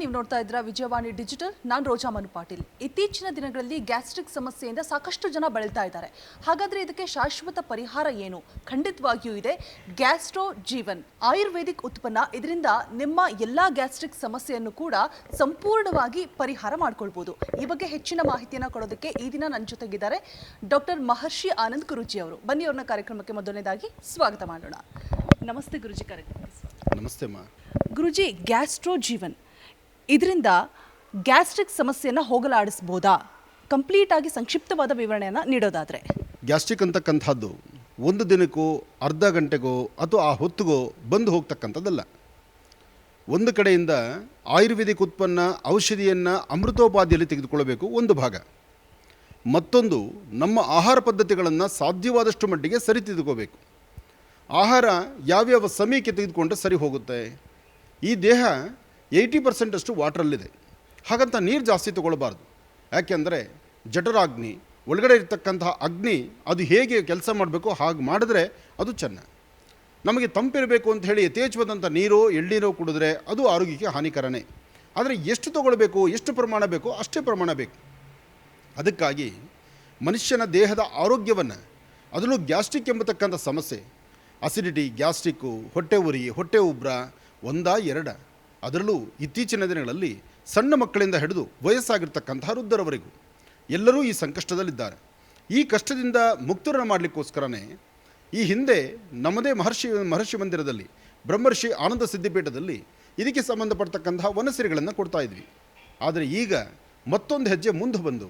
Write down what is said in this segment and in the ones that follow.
ನೀವು ನೋಡ್ತಾ ಇದ್ರ ವಿಜಯವಾಣಿ ಡಿಜಿಟಲ್. ನಾನು ರೋಜಾ ಮನು ಪಾಟೀಲ್. ಇತ್ತೀಚಿನ ದಿನಗಳಲ್ಲಿ ಗ್ಯಾಸ್ಟ್ರಿಕ್ ಸಮಸ್ಯೆಯಿಂದ ಸಾಕಷ್ಟು ಜನ ಬಳಲ್ತಾ ಇದ್ದಾರೆ. ಹಾಗಾದ್ರೆ ಇದಕ್ಕೆ ಶಾಶ್ವತ ಪರಿಹಾರ ಏನು? ಖಂಡಿತವಾಗಿಯೂ ಇದೆ. ಗ್ಯಾಸ್ಟ್ರೋ ಜೀವನ್. ಆಯುರ್ವೇದಿಕ್ ಉತ್ಪನ್ನ. ಇದರಿಂದ ನಿಮ್ಮ ಎಲ್ಲಾ ಗ್ಯಾಸ್ಟ್ರಿಕ್ ಸಮಸ್ಯೆಯನ್ನು ಕೂಡ ಸಂಪೂರ್ಣವಾಗಿ ಪರಿಹಾರ ಮಾಡ್ಕೊಳ್ಬಹುದು ಈ ಬಗ್ಗೆ ಹೆಚ್ಚಿನ ಮಾಹಿತಿಯನ್ನು ಕೊಡೋದಕ್ಕೆ ಈ ದಿನ ನನ್ನ ಜೊತೆಗಿದ್ದಾರೆ ಡಾಕ್ಟರ್ ಮಹರ್ಷಿ ಆನಂದ್ ಗುರುಜಿ ಅವರು. ಬನ್ನಿ ಅವ್ರನ್ನ ಕಾರ್ಯಕ್ರಮಕ್ಕೆ ಮೊದಲನೇದಾಗಿ ಸ್ವಾಗತ ಮಾಡೋಣ. ನಮಸ್ತೆ ಗುರುಜಿ ಕಾರ್ಯಕ್ರಮಕ್ಕೆ ನಮಸ್ತೆ ಗುರುಜಿ ಗ್ಯಾಸ್ಟ್ರೋ ಜೀವನ್. ಇದರಿಂದ ಗ್ಯಾಸ್ಟ್ರಿಕ್ ಸಮಸ್ಯೆಯನ್ನು ಹೋಗಲಾಡಿಸ್ಬೋದಾ? ಕಂಪ್ಲೀಟ್ ಆಗಿ ಸಂಕ್ಷಿಪ್ತವಾದ ವಿವರಣೆಯನ್ನು ನೀಡೋದಾದರೆ. ಗ್ಯಾಸ್ಟ್ರಿಕ್ ಅಂತಕ್ಕಂಥದ್ದು ಒಂದು ದಿನಕ್ಕೋ, ಅರ್ಧ ಗಂಟೆಗೋ ಅಥವಾ ಆ ಹೊತ್ತಿಗೋ ಬಂದು ಹೋಗ್ತಕ್ಕಂಥದ್ದಲ್ಲ. ಒಂದು ಕಡೆಯಿಂದ ಆಯುರ್ವೇದಿಕ್ ಉತ್ಪನ್ನ, ಔಷಧಿಯನ್ನು ಅಮೃತೋಪಾದಿಯಲ್ಲಿ ತೆಗೆದುಕೊಳ್ಳಬೇಕು ಒಂದು ಭಾಗ. ಮತ್ತೊಂದು ನಮ್ಮ ಆಹಾರ ಪದ್ಧತಿಗಳನ್ನು ಸಾಧ್ಯವಾದಷ್ಟು ಮಟ್ಟಿಗೆ ಸರಿ ತೆಗೆದುಕೋಬೇಕು ಆಹಾರ ಯಾವ್ಯಾವ ಸಮಯಕ್ಕೆ ತೆಗೆದುಕೊಂಡ್ರೆ ಸರಿ ಹೋಗುತ್ತೆ? ಈ ದೇಹ ಏಯ್ಟಿ ಪರ್ಸೆಂಟಷ್ಟು ವಾಟ್ರಲ್ಲಿದೆ. ಹಾಗಂತ ನೀರು ಜಾಸ್ತಿ ತಗೊಳ್ಬಾರ್ದು. ಯಾಕೆಂದರೆ ಜಠರಾಗ್ನಿ, ಒಳಗಡೆ ಇರ್ತಕ್ಕಂತಹ ಅಗ್ನಿ, ಅದು ಹೇಗೆ ಕೆಲಸ ಮಾಡಬೇಕು ಹಾಗೆ ಮಾಡಿದ್ರೆ ಅದು ಚೆನ್ನ ನಮಗೆ ತಂಪಿರಬೇಕು ಅಂತ ಹೇಳಿ ಯಥೇಚ್ಛವಾದಂಥ ನೀರು, ಎಳ್ನೀರು ಕುಡಿದ್ರೆ ಅದು ಆರೋಗ್ಯಕ್ಕೆ ಹಾನಿಕರನೇ. ಆದರೆ ಎಷ್ಟು ತಗೊಳ್ಬೇಕು, ಎಷ್ಟು ಪ್ರಮಾಣ ಬೇಕೋ, ಅಷ್ಟೇ ಪ್ರಮಾಣ ಬೇಕು. ಅದಕ್ಕಾಗಿ ಮನುಷ್ಯನ ದೇಹದ ಆರೋಗ್ಯವನ್ನು, ಅದರಲ್ಲೂ ಗ್ಯಾಸ್ಟ್ರಿಕ್ ಎಂಬತಕ್ಕಂಥ ಸಮಸ್ಯೆ ಅಸಿಡಿಟಿ ಗ್ಯಾಸ್ಟ್ರಿಕ್ಕು, ಹೊಟ್ಟೆ ಉರಿ, ಹೊಟ್ಟೆ ಉಬ್ರ, ಒಂದ ಎರಡ. ಅದರಲ್ಲೂ ಇತ್ತೀಚಿನ ದಿನಗಳಲ್ಲಿ ಸಣ್ಣ ಮಕ್ಕಳಿಂದ ಹಿಡಿದು ವಯಸ್ಸಾಗಿರ್ತಕ್ಕಂಥ ವೃದ್ಧರವರೆಗೂ ಎಲ್ಲರೂ ಈ ಸಂಕಷ್ಟದಲ್ಲಿದ್ದಾರೆ. ಈ ಕಷ್ಟದಿಂದ ಮುಕ್ತರನ್ನು ಮಾಡಲಿಕ್ಕೋಸ್ಕರನೇ ಈ ಹಿಂದೆ ನಮ್ಮದೇ ಮಹರ್ಷಿ ಮಹರ್ಷಿ ಮಂದಿರದಲ್ಲಿ, ಬ್ರಹ್ಮರ್ಷಿ ಆನಂದ ಸಿದ್ಧಿಪೀಠದಲ್ಲಿ ಇದಕ್ಕೆ ಸಂಬಂಧಪಡ್ತಕ್ಕಂತಹ ವನಸಿರಿಗಳನ್ನು ಕೊಡ್ತಾ ಇದ್ವಿ. ಆದರೆ ಈಗ ಮತ್ತೊಂದು ಹೆಜ್ಜೆ ಮುಂದೆ ಬಂದು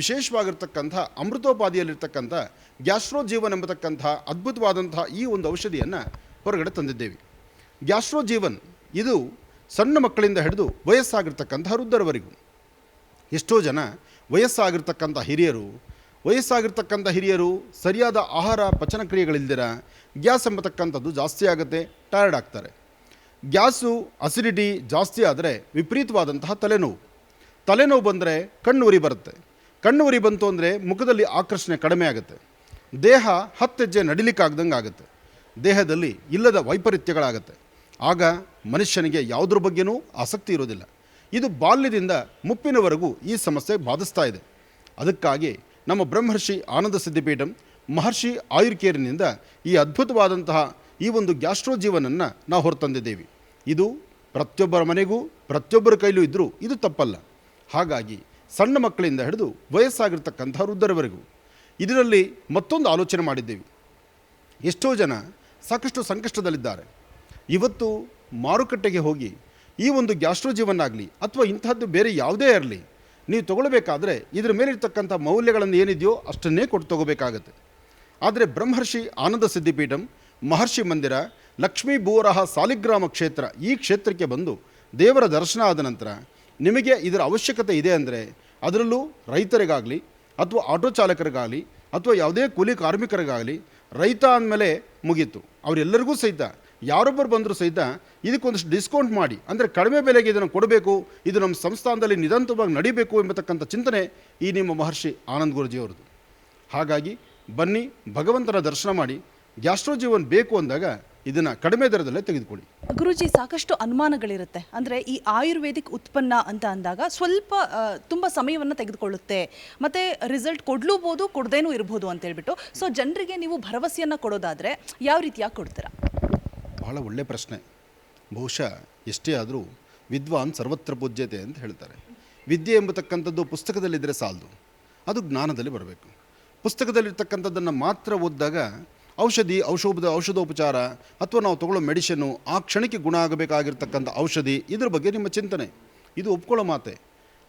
ವಿಶೇಷವಾಗಿರ್ತಕ್ಕಂಥ ಅಮೃತೋಪಾದಿಯಲ್ಲಿರ್ತಕ್ಕಂಥ ಗ್ಯಾಸ್ಟ್ರೋಜೀವನ್ ಎಂಬತಕ್ಕಂಥ ಅದ್ಭುತವಾದಂತಹ ಈ ಒಂದು ಔಷಧಿಯನ್ನು ಹೊರಗಡೆ ತಂದಿದ್ದೇವೆ. ಗ್ಯಾಸ್ಟ್ರೋಜೀವನ್ ಇದು ಸಣ್ಣ ಮಕ್ಕಳಿಂದ ಹಿಡಿದು ವಯಸ್ಸಾಗಿರ್ತಕ್ಕಂಥ ವೃದ್ಧರವರೆಗೂ. ಎಷ್ಟೋ ಜನ ವಯಸ್ಸಾಗಿರ್ತಕ್ಕಂಥ ಹಿರಿಯರು ವಯಸ್ಸಾಗಿರ್ತಕ್ಕಂಥ ಹಿರಿಯರು ಸರಿಯಾದ ಆಹಾರ ಪಚನ ಕ್ರಿಯೆಗಳಿಲ್ದಿರ ಗ್ಯಾಸ್ ಎಂಬತಕ್ಕಂಥದ್ದು ಜಾಸ್ತಿ ಆಗುತ್ತೆ ಟಯರ್ಡ್ ಆಗ್ತಾರೆ. ಗ್ಯಾಸು ಅಸಿಡಿಟಿ ಜಾಸ್ತಿ ಆದರೆ ವಿಪರೀತವಾದಂತಹ ತಲೆನೋವು. ತಲೆನೋವು ಬಂದರೆ ಕಣ್ಣು ಉರಿ ಬರುತ್ತೆ. ಕಣ್ಣು ಉರಿ ಬಂತು ಅಂದರೆ ಮುಖದಲ್ಲಿ ಆಕರ್ಷಣೆ ಕಡಿಮೆ ಆಗುತ್ತೆ. ದೇಹ ಹತ್ತೆಜ್ಜೆ ನಡಿಲಿಕ್ಕಾಗ್ದಂಗೆ ಆಗುತ್ತೆ ದೇಹದಲ್ಲಿ ಇಲ್ಲದ ವೈಪರೀತ್ಯಗಳಾಗುತ್ತೆ. ಆಗ ಮನುಷ್ಯನಿಗೆ ಯಾವುದ್ರ ಬಗ್ಗೆನೂ ಆಸಕ್ತಿ ಇರೋದಿಲ್ಲ. ಇದು ಬಾಲ್ಯದಿಂದ ಮುಪ್ಪಿನವರೆಗೂ ಈ ಸಮಸ್ಯೆ ಬಾಧಿಸ್ತಾ ಇದೆ. ಅದಕ್ಕಾಗಿ ನಮ್ಮ ಬ್ರಹ್ಮರ್ಷಿ ಆನಂದ ಸಿದ್ಧಿಪೀಠಂ ಮಹರ್ಷಿ ಆಯುರ್ಕೇರಿನಿಂದ ಈ ಅದ್ಭುತವಾದಂತಹ ಈ ಒಂದು ಗ್ಯಾಸ್ಟ್ರೋ ಜೀವನನ್ನು ನಾವು ಹೊರತಂದಿದ್ದೇವೆ. ಇದು ಪ್ರತಿಯೊಬ್ಬರ ಮನೆಗೂ, ಪ್ರತಿಯೊಬ್ಬರ ಕೈಲೂ ಇದ್ದರೂ ಇದು ತಪ್ಪಲ್ಲ. ಹಾಗಾಗಿ ಸಣ್ಣ ಮಕ್ಕಳಿಂದ ಹಿಡಿದು ವಯಸ್ಸಾಗಿರ್ತಕ್ಕಂಥ ವೃದ್ಧರವರೆಗೂ ಇದರಲ್ಲಿ ಮತ್ತೊಂದು ಆಲೋಚನೆ ಮಾಡಿದ್ದೇವೆ. ಎಷ್ಟೋ ಜನ ಸಾಕಷ್ಟು ಸಂಕಷ್ಟದಲ್ಲಿದ್ದಾರೆ. ಇವತ್ತು ಮಾರುಕಟ್ಟೆಗೆ ಹೋಗಿ ಈ ಒಂದು ಗ್ಯಾಸ್ಟ್ರೋಜಿವನ್ನಾಗಲಿ ಅಥವಾ ಇಂಥದ್ದು ಬೇರೆ ಯಾವುದೇ ಇರಲಿ, ನೀವು ತಗೊಳ್ಬೇಕಾದ್ರೆ ಇದ್ರ ಮೇಲಿರ್ತಕ್ಕಂಥ ಮೌಲ್ಯಗಳನ್ನು ಏನಿದೆಯೋ ಅಷ್ಟನ್ನೇ ಕೊಟ್ಟು ತಗೋಬೇಕಾಗತ್ತೆ. ಆದರೆ ಬ್ರಹ್ಮರ್ಷಿ ಆನಂದ ಸಿದ್ಧಿಪೀಠಂ, ಮಹರ್ಷಿ ಮಂದಿರ, ಲಕ್ಷ್ಮೀ ಭೂವರಹ ಸಾಲಿಗ್ರಾಮ ಕ್ಷೇತ್ರ ಈ ಕ್ಷೇತ್ರಕ್ಕೆ ಬಂದು ದೇವರ ದರ್ಶನ ಆದ ನಂತರ ನಿಮಗೆ ಇದರ ಅವಶ್ಯಕತೆ ಇದೆ ಅಂದರೆ ಅದರಲ್ಲೂ ರೈತರಿಗಾಗಲಿ ಅಥವಾ ಆಟೋ ಚಾಲಕರಿಗಾಗಲಿ ಅಥವಾ ಯಾವುದೇ ಕೂಲಿ ಕಾರ್ಮಿಕರಿಗಾಗಲಿ ರೈತ ಅಂದಮೇಲೆ ಮುಗೀತು. ಅವರೆಲ್ಲರಿಗೂ ಸಹಿತ ಯಾರೊಬ್ಬರು ಬಂದರೂ ಸಹಿತ ಇದಕ್ಕೊಂದಷ್ಟು ಡಿಸ್ಕೌಂಟ್ ಮಾಡಿ, ಅಂದರೆ ಕಡಿಮೆ ಬೆಲೆಗೆ ಇದನ್ನು ಕೊಡಬೇಕು, ಇದು ನಮ್ಮ ಸಂಸ್ಥಾನದಲ್ಲಿ ನಿರಂತರವಾಗಿ ನಡಿಬೇಕು ಎಂಬತಕ್ಕಂಥ ಚಿಂತನೆ ಈ ನಿಮ್ಮ ಮಹರ್ಷಿ ಆನಂದ್ ಗುರುಜಿಯವರದು. ಹಾಗಾಗಿ ಬನ್ನಿ, ಭಗವಂತನ ದರ್ಶನ ಮಾಡಿ, ಗ್ಯಾಸ್ಟ್ರೋ ಜೀವನ್ ಬೇಕು ಅಂದಾಗ ಇದನ್ನು ಕಡಿಮೆ ದರದಲ್ಲೇ ತೆಗೆದುಕೊಳ್ಳಿ. ಗುರುಜಿ, ಸಾಕಷ್ಟು ಅನುಮಾನಗಳಿರುತ್ತೆ. ಅಂದರೆ ಈ ಆಯುರ್ವೇದಿಕ್ ಉತ್ಪನ್ನ ಅಂತ ಅಂದಾಗ ಸ್ವಲ್ಪ ತುಂಬ ಸಮಯವನ್ನು ತೆಗೆದುಕೊಳ್ಳುತ್ತೆ. ಮತ್ತು ರಿಸಲ್ಟ್ ಕೊಡಲೂಬೋದು ಕೊಡದೇನೂ ಇರ್ಬೋದು ಅಂತ ಹೇಳ್ಬಿಟ್ಟು ಸೊ ಜನರಿಗೆ ನೀವು ಭರವಸೆಯನ್ನು ಕೊಡೋದಾದರೆ ಯಾವ ರೀತಿಯಾಗಿ ಕೊಡ್ತೀರಾ? ಬಹಳ ಒಳ್ಳೆ ಪ್ರಶ್ನೆ. ಬಹುಶಃ ಎಷ್ಟೇ ಆದರೂ ವಿದ್ವಾನ್ ಸರ್ವತ್ರ ಪೂಜ್ಯತೆ ಅಂತ ಹೇಳ್ತಾರೆ. ವಿದ್ಯೆ ಎಂಬತಕ್ಕಂಥದ್ದು ಪುಸ್ತಕದಲ್ಲಿದ್ದರೆ ಸಾಲದು. ಅದು ಜ್ಞಾನದಲ್ಲಿ ಬರಬೇಕು. ಪುಸ್ತಕದಲ್ಲಿರ್ತಕ್ಕಂಥದ್ದನ್ನು ಮಾತ್ರ ಓದಿದಾಗ ಔಷಧಿ, ಔಷಧ, ಔಷಧೋಪಚಾರ ಅಥವಾ ನಾವು ತಗೊಳ್ಳೋ ಮೆಡಿಷನ್ನು ಆ ಕ್ಷಣಕ್ಕೆ ಗುಣ ಆಗಬೇಕಾಗಿರ್ತಕ್ಕಂಥ ಔಷಧಿ ಇದ್ರ ಬಗ್ಗೆ ನಿಮ್ಮ ಚಿಂತನೆ. ಇದು ಒಪ್ಕೊಳ್ಳೋ ಮಾತೆ.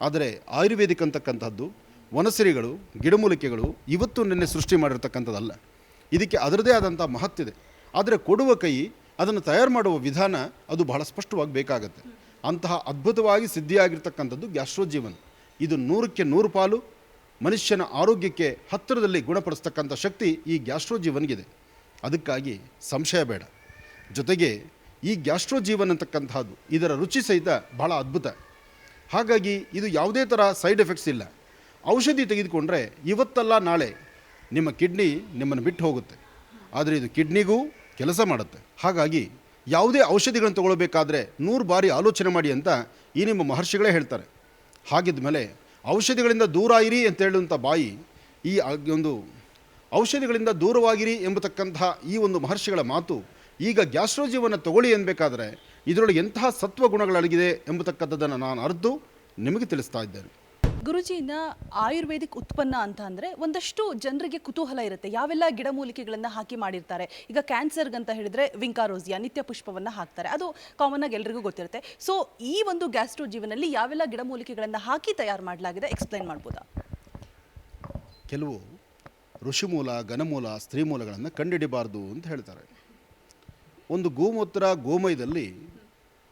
ಆದರೆ ಆಯುರ್ವೇದಿಕ್ ಅಂತಕ್ಕಂಥದ್ದು ವನಸಿರಿಗಳು ಗಿಡಮೂಲಿಕೆಗಳು ಇವತ್ತು ನಿನ್ನೆ ಸೃಷ್ಟಿ ಮಾಡಿರ್ತಕ್ಕಂಥದ್ದಲ್ಲ. ಇದಕ್ಕೆ ಅದರದೇ ಆದಂಥ ಮಹತ್ತಿದೆ ಆದರೆ ಕೊಡುವ ಕೈ ಅದನ್ನು ತಯಾರು ಮಾಡುವ ವಿಧಾನ ಅದು ಬಹಳ ಸ್ಪಷ್ಟವಾಗಿ ಬೇಕಾಗುತ್ತೆ. ಅಂತಹ ಅದ್ಭುತವಾಗಿ ಸಿದ್ಧಿಯಾಗಿರ್ತಕ್ಕಂಥದ್ದು ಗ್ಯಾಸ್ಟ್ರೋಜೀವನ್. ಇದು ನೂರಕ್ಕೆ ನೂರು ಪಾಲು, ಮನುಷ್ಯನ ಆರೋಗ್ಯಕ್ಕೆ ಹತ್ತಿರದಲ್ಲಿ ಗುಣಪಡಿಸ್ತಕ್ಕಂಥ ಶಕ್ತಿ ಈ ಗ್ಯಾಸ್ಟ್ರೋಜೀವನ್ಗಿದೆ. ಅದಕ್ಕಾಗಿ ಸಂಶಯ ಬೇಡ. ಜೊತೆಗೆ ಈ ಗ್ಯಾಸ್ಟ್ರೋಜೀವನ್ ಅಂತಕ್ಕಂಥದ್ದು ಇದರ ರುಚಿ ಸಹಿತ ಬಹಳ ಅದ್ಭುತ. ಹಾಗಾಗಿ ಇದು ಯಾವುದೇ ಥರ ಸೈಡ್ ಎಫೆಕ್ಟ್ಸ್ ಇಲ್ಲ. ಔಷಧಿ ತೆಗೆದುಕೊಂಡ್ರೆ ಇವತ್ತಲ್ಲ ನಾಳೆ ನಿಮ್ಮ ಕಿಡ್ನಿ ನಿಮ್ಮನ್ನು ಬಿಟ್ಟು ಹೋಗುತ್ತೆ. ಆದರೆ ಇದು ಕಿಡ್ನಿಗೂ ಕೆಲಸ ಮಾಡುತ್ತೆ. ಹಾಗಾಗಿ ಯಾವುದೇ ಔಷಧಿಗಳನ್ನು ತಗೊಳ್ಬೇಕಾದ್ರೆ ನೂರು ಬಾರಿ ಆಲೋಚನೆ ಮಾಡಿ ಅಂತ ಈ ನಿಮ್ಮ ಮಹರ್ಷಿಗಳೇ ಹೇಳ್ತಾರೆ. ಹಾಗಿದ್ದ ಮೇಲೆ ಔಷಧಿಗಳಿಂದ ದೂರ ಇರಿ ಅಂತ ಹೇಳುವಂಥ ಬಾಯಿ ಈ ಒಂದು ಔಷಧಿಗಳಿಂದ ದೂರವಾಗಿರಿ ಎಂಬತಕ್ಕಂತಹ ಈ ಒಂದು ಮಹರ್ಷಿಗಳ ಮಾತು ಈಗ ಗ್ಯಾಸ್ಟ್ರೋಜಿಯವನ್ನು ತಗೊಳ್ಳಿ ಎನ್ಬೇಕಾದ್ರೆ ಇದರೊಳಗೆ ಎಂತಹ ಸತ್ವ ಗುಣಗಳಡಗಿದೆ ಎಂಬತಕ್ಕಂಥದ್ದನ್ನು ನಾನು ಅರ್ದು ನಿಮಗೆ ತಿಳಿಸ್ತಾ ಇದ್ದೇನೆ. ಗುರುಜಿನ ಆಯುರ್ವೇದಿಕ್ ಉತ್ಪನ್ನ ಅಂತ ಅಂದರೆ ಒಂದಷ್ಟು ಜನರಿಗೆ ಕುತೂಹಲ ಇರುತ್ತೆ. ಯಾವೆಲ್ಲ ಗಿಡಮೂಲಿಕೆಗಳನ್ನು ಹಾಕಿ ಮಾಡಿರ್ತಾರೆ? ಈಗ ಕ್ಯಾನ್ಸರ್ಗಂತ ಹೇಳಿದ್ರೆ ವಿಂಕಾರೋಸಿಯಾ ನಿತ್ಯ ಪುಷ್ಪವನ್ನು ಹಾಕ್ತಾರೆ. ಅದು ಕಾಮನ್ ಆಗಿ ಎಲ್ರಿಗೂ ಗೊತ್ತಿರುತ್ತೆ. ಸೊ ಈ ಒಂದು ಗ್ಯಾಸ್ಟ್ರೋ ಜೀವನಲ್ಲಿ ಯಾವೆಲ್ಲ ಗಿಡಮೂಲಿಕೆಗಳನ್ನು ಹಾಕಿ ತಯಾರು ಮಾಡಲಾಗಿದೆ? ಎಕ್ಸ್ಪ್ಲೈನ್ ಮಾಡ್ಬೋದಾ? ಕೆಲವು ಋಷಿಮೂಲ, ಘನಮೂಲ, ಸ್ತ್ರೀಮೂಲಗಳನ್ನು ಕಂಡುಹಿಡಿಬಾರ್ದು ಅಂತ ಹೇಳ್ತಾರೆ. ಒಂದು ಗೋಮೂತ್ರ, ಗೋಮಯದಲ್ಲಿ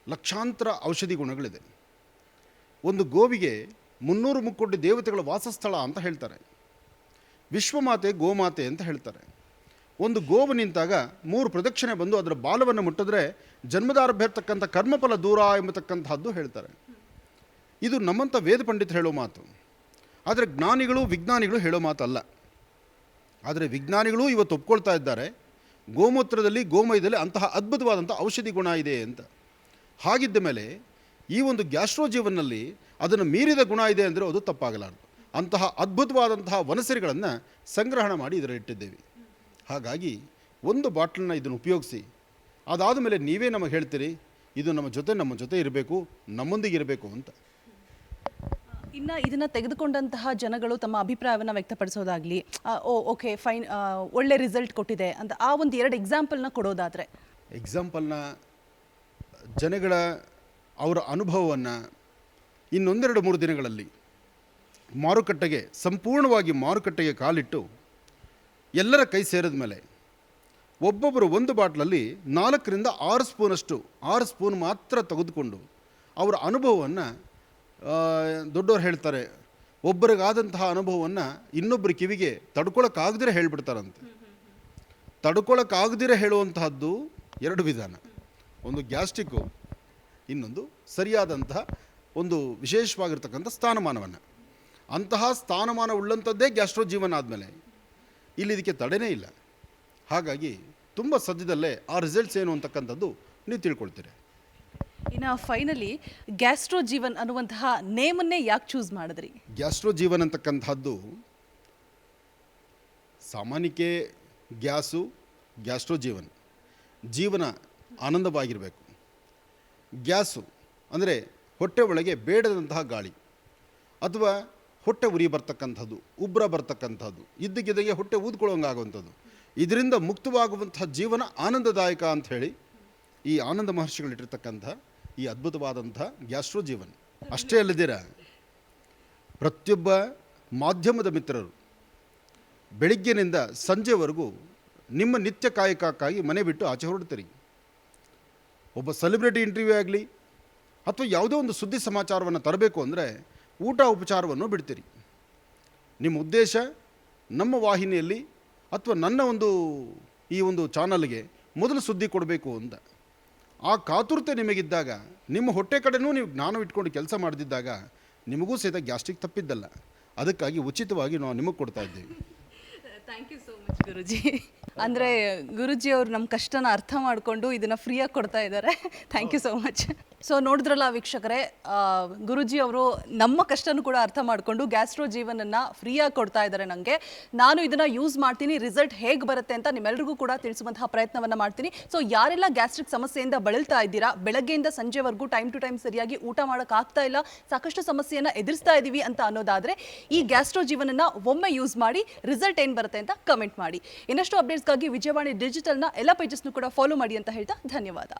ಲಕ್ಷಾಂತರ ಔಷಧಿ ಗುಣಗಳಿದೆ. ಒಂದು ಗೋವಿಗೆ ಮುನ್ನೂರು ಮುಕ್ಕೋಟಿ ದೇವತೆಗಳ ವಾಸಸ್ಥಳ ಅಂತ ಹೇಳ್ತಾರೆ. ವಿಶ್ವಮಾತೆ, ಗೋಮಾತೆ ಅಂತ ಹೇಳ್ತಾರೆ. ಒಂದು ಗೋವು ನಿಂತಾಗ ಮೂರು ಪ್ರದಕ್ಷಿಣೆ ಬಂದು ಅದರ ಬಾಲವನ್ನು ಮುಟ್ಟಿದ್ರೆ ಜನ್ಮದಾರ್ಭ ಇರ್ತಕ್ಕಂಥ ಕರ್ಮಫಲ ದೂರ ಎಂಬತಕ್ಕಂತಹದ್ದು ಹೇಳ್ತಾರೆ. ಇದು ನಮ್ಮಂಥ ವೇದ ಪಂಡಿತರು ಹೇಳೋ ಮಾತು. ಆದರೆ ಜ್ಞಾನಿಗಳು, ವಿಜ್ಞಾನಿಗಳು ಹೇಳೋ ಮಾತಲ್ಲ. ಆದರೆ ವಿಜ್ಞಾನಿಗಳು ಇವತ್ತು ಒಪ್ಕೊಳ್ತಾ ಇದ್ದಾರೆ, ಗೋಮೂತ್ರದಲ್ಲಿ, ಗೋಮಯದಲ್ಲಿ ಅಂತಹ ಅದ್ಭುತವಾದಂಥ ಔಷಧಿ ಗುಣ ಇದೆ ಅಂತ. ಹಾಗಿದ್ದ ಮೇಲೆ ಈ ಒಂದು ಗ್ಯಾಸ್ಟ್ರೋಜೀವನ್ನಲ್ಲಿ ಅದನ್ನು ಮೀರಿದ ಗುಣ ಇದೆ ಅಂದರೆ ಅದು ತಪ್ಪಾಗಲಾರದು. ಅಂತಹ ಅದ್ಭುತವಾದಂತಹ ವನಸರಿಗಳನ್ನು ಸಂಗ್ರಹಣ ಮಾಡಿ ಇದರಲ್ಲಿಟ್ಟಿದ್ದೇವೆ ಹಾಗಾಗಿ ಒಂದು ಬಾಟ್ಲನ್ನ ಇದನ್ನು ಉಪಯೋಗಿಸಿ ಅದಾದ ಮೇಲೆ ನೀವೇ ನಮಗೆ ಹೇಳ್ತೀರಿ ಇದು ನಮ್ಮ ಜೊತೆ ನಮ್ಮ ಜೊತೆ ಇರಬೇಕು ನಮ್ಮೊಂದಿಗೆ ಇರಬೇಕು ಅಂತ. ಇನ್ನು ಇದನ್ನು ತೆಗೆದುಕೊಂಡಂತಹ ಜನಗಳು ತಮ್ಮ ಅಭಿಪ್ರಾಯವನ್ನು ವ್ಯಕ್ತಪಡಿಸೋದಾಗಲಿ ಓ ಓಕೆ ಫೈನ್ ಒಳ್ಳೆ ರಿಸಲ್ಟ್ ಕೊಟ್ಟಿದೆ ಅಂತ ಆ ಒಂದು ಎರಡು ಎಕ್ಸಾಂಪಲ್ನ ಕೊಡೋದಾದರೆ. ಎಕ್ಸಾಂಪಲ್ನ ಜನಗಳ ಅವರ ಅನುಭವವನ್ನು ಇನ್ನೊಂದೆರಡು ಮೂರು ದಿನಗಳಲ್ಲಿ ಮಾರುಕಟ್ಟೆಗೆ, ಸಂಪೂರ್ಣವಾಗಿ ಮಾರುಕಟ್ಟೆಗೆ ಕಾಲಿಟ್ಟು ಎಲ್ಲರ ಕೈ ಸೇರಿದ ಮೇಲೆ ಒಬ್ಬೊಬ್ಬರು ಒಂದು ಬಾಟ್ಲಲ್ಲಿ ನಾಲ್ಕರಿಂದ ಆರು ಸ್ಪೂನಷ್ಟು, ಆರು ಸ್ಪೂನ್ ಮಾತ್ರ ತೆಗೆದುಕೊಂಡು ಅವರ ಅನುಭವವನ್ನು ದೊಡ್ಡವರು ಹೇಳ್ತಾರೆ, ಒಬ್ಬರಿಗಾದಂತಹ ಅನುಭವವನ್ನು ಇನ್ನೊಬ್ಬರ ಕಿವಿಗೆ ತಡ್ಕೊಳಕ್ಕಾಗದಿರ ಹೇಳ್ಬಿಡ್ತಾರಂತೆ. ತಡ್ಕೊಳಕ್ಕಾಗದಿರ ಹೇಳುವಂತಹದ್ದು ಎರಡು ವಿಧಾನ. ಒಂದು ಗ್ಯಾಸ್ಟ್ರಿಕ್ಕು, ಇನ್ನೊಂದು ಸರಿಯಾದಂತಹ ಒಂದು ವಿಶೇಷವಾಗಿರ್ತಕ್ಕಂಥ ಸ್ಥಾನಮಾನವನ್ನು. ಅಂತಹ ಸ್ಥಾನಮಾನ ಉಳ್ಳಂಥದ್ದೇ ಗ್ಯಾಸ್ಟ್ರೋ ಜೀವನ ಆದಮೇಲೆ. ಇಲ್ಲಿ ಇದಕ್ಕೆ ತಡೆನೇ ಇಲ್ಲ. ಹಾಗಾಗಿ ತುಂಬ ಸದ್ಯದಲ್ಲೇ ಆ ರಿಸಲ್ಟ್ಸ್ ಏನು ಅಂತಕ್ಕಂಥದ್ದು ನೀವು ತಿಳ್ಕೊಳ್ತೀರಿ. ಇನ್ನು ಫೈನಲಿ ಗ್ಯಾಸ್ಟ್ರೋ ಜೀವನ್ ಅನ್ನುವಂತಹ ನೇಮನ್ನೇ ಯಾಕೆ ಚೂಸ್ ಮಾಡಿದ್ರಿ? ಗ್ಯಾಸ್ಟ್ರೋ ಜೀವನ್ ಅಂತಕ್ಕಂಥದ್ದು ಸಾಮಾನ್ಯಕ್ಕೆ ಗ್ಯಾಸು ಗ್ಯಾಸ್ಟ್ರೋ ಜೀವನ್. ಜೀವನ ಆನಂದವಾಗಿರಬೇಕು. ಗ್ಯಾಸು ಅಂದರೆ ಹೊಟ್ಟೆ ಒಳಗೆ ಬೇಡದಂತಹ ಗಾಳಿ ಅಥವಾ ಹೊಟ್ಟೆ ಉರಿ ಬರ್ತಕ್ಕಂಥದ್ದು, ಉಬ್ರ ಬರ್ತಕ್ಕಂಥದ್ದು, ಇದ್ದಕ್ಕಿದ್ದಂಗೆ ಹೊಟ್ಟೆ ಊದ್ಕೊಳ್ಳೋಂಗಾಗುವಂಥದ್ದು. ಇದರಿಂದ ಮುಕ್ತವಾಗುವಂತಹ ಜೀವನ ಆನಂದದಾಯಕ ಅಂತ ಹೇಳಿ ಈ ಆನಂದ ಮಹರ್ಷಿಗಳಿಟ್ಟಿರ್ತಕ್ಕಂಥ ಈ ಅದ್ಭುತವಾದಂಥ ಗ್ಯಾಸ್ಟ್ರೋ ಜೀವನ. ಅಷ್ಟೇ ಅಲ್ಲದಿರ, ಪ್ರತಿಯೊಬ್ಬ ಮಾಧ್ಯಮದ ಮಿತ್ರರು ಬೆಳಿಗ್ಗೆನಿಂದ ಸಂಜೆವರೆಗೂ ನಿಮ್ಮ ನಿತ್ಯ ಕಾಯಕಕ್ಕಾಗಿ ಮನೆ ಬಿಟ್ಟು ಆಚೆ ಹೊರಡ್ತೀರಿ. ಒಬ್ಬ ಸೆಲೆಬ್ರಿಟಿ ಇಂಟರ್ವ್ಯೂ ಆಗಲಿ ಅಥವಾ ಯಾವುದೋ ಒಂದು ಸುದ್ದಿ ಸಮಾಚಾರವನ್ನು ತರಬೇಕು ಅಂದರೆ ಊಟ ಉಪಚಾರವನ್ನು ಬಿಡ್ತೀರಿ. ನಿಮ್ಮ ಉದ್ದೇಶ ನಮ್ಮ ವಾಹಿನಿಯಲ್ಲಿ ಅಥವಾ ನನ್ನ ಒಂದು ಈ ಒಂದು ಚಾನಲ್ಗೆ ಮೊದಲು ಸುದ್ದಿ ಕೊಡಬೇಕು ಅಂತ. ಆ ಕಾತುರತೆ ನಿಮಗಿದ್ದಾಗ, ನಿಮ್ಮ ಹೊಟ್ಟೆ ಕಡೆನೂ ನೀವು ಜ್ಞಾನ ಇಟ್ಕೊಂಡು ಕೆಲಸ ಮಾಡದಿದ್ದಾಗ ನಿಮಗೂ ಸಹಿತ ಗ್ಯಾಸ್ಟ್ರಿಕ್ ತಪ್ಪಿದ್ದಲ್ಲ. ಅದಕ್ಕಾಗಿ ಉಚಿತವಾಗಿ ನಾವು ನಿಮಗೆ ಕೊಡ್ತಾ ಇದ್ದೀವಿ. Thank you so much Guruji. ಅಂದರೆ ಗುರುಜಿ ಅವರು ನಮ್ಮ ಕಷ್ಟನ ಅರ್ಥ ಮಾಡಿಕೊಂಡು ಇದನ್ನು ಫ್ರೀಯಾಗಿ ಕೊಡ್ತಾ ಇದ್ದಾರೆ. Thank you so much. So ನೋಡಿದ್ರಲ್ಲ ವೀಕ್ಷಕರೇ ಗುರುಜಿ ಅವರು ನಮ್ಮ ಕಷ್ಟನೂ ಕೂಡ ಅರ್ಥ ಮಾಡಿಕೊಂಡು ಗ್ಯಾಸ್ಟ್ರೋ ಜೀವನನ್ನು ಫ್ರೀಯಾಗಿ ಕೊಡ್ತಾ ಇದ್ದಾರೆ ನನಗೆ ನಾನು ಇದನ್ನು ಯೂಸ್ ಮಾಡ್ತೀನಿ ರಿಸಲ್ಟ್ ಹೇಗೆ ಬರುತ್ತೆ ಅಂತ ನಿಮ್ಮೆಲ್ರಿಗೂ ಕೂಡ ತಿಳಿಸುವಂತಹ ಪ್ರಯತ್ನವನ್ನು ಮಾಡ್ತೀನಿ. ಸೊ ಯಾರೆಲ್ಲ ಗ್ಯಾಸ್ಟ್ರಿಕ್ ಸಮಸ್ಯೆಯಿಂದ ಬಳಲ್ತಾ ಇದ್ದೀರಾ, ಬೆಳಗ್ಗೆಯಿಂದ ಸಂಜೆವರೆಗೂ ಟೈಮ್ ಟು ಟೈಮ್ ಸರಿಯಾಗಿ ಊಟ ಮಾಡೋಕ್ಕಾಗ್ತಾ ಇಲ್ಲ, ಸಾಕಷ್ಟು ಸಮಸ್ಯೆಯನ್ನು ಎದುರಿಸ್ತಾ ಇದ್ದೀವಿ ಅಂತ ಅನ್ನೋದಾದರೆ, ಈ ಗ್ಯಾಸ್ಟ್ರೋ ಜೀವನನ್ನ ಒಮ್ಮೆ ಯೂಸ್ ಮಾಡಿ ರಿಸಲ್ಟ್ ಏನು ಬರುತ್ತೆ ಅಂತ ಕಮೆಂಟ್ ಮಾಡಿ. ಇನ್ನಷ್ಟು ಅಪ್ಡೇಟ್ಸ್ಗಾಗಿ ವಿಜಯವಾಣಿ ಡಿಜಿಟಲ್ನ ಎಲ್ಲ ಪೇಜಸ್ನು ಕೂಡ ಫಾಲೋ ಮಾಡಿ ಅಂತ ಹೇಳ್ತಾ ಧನ್ಯವಾದ.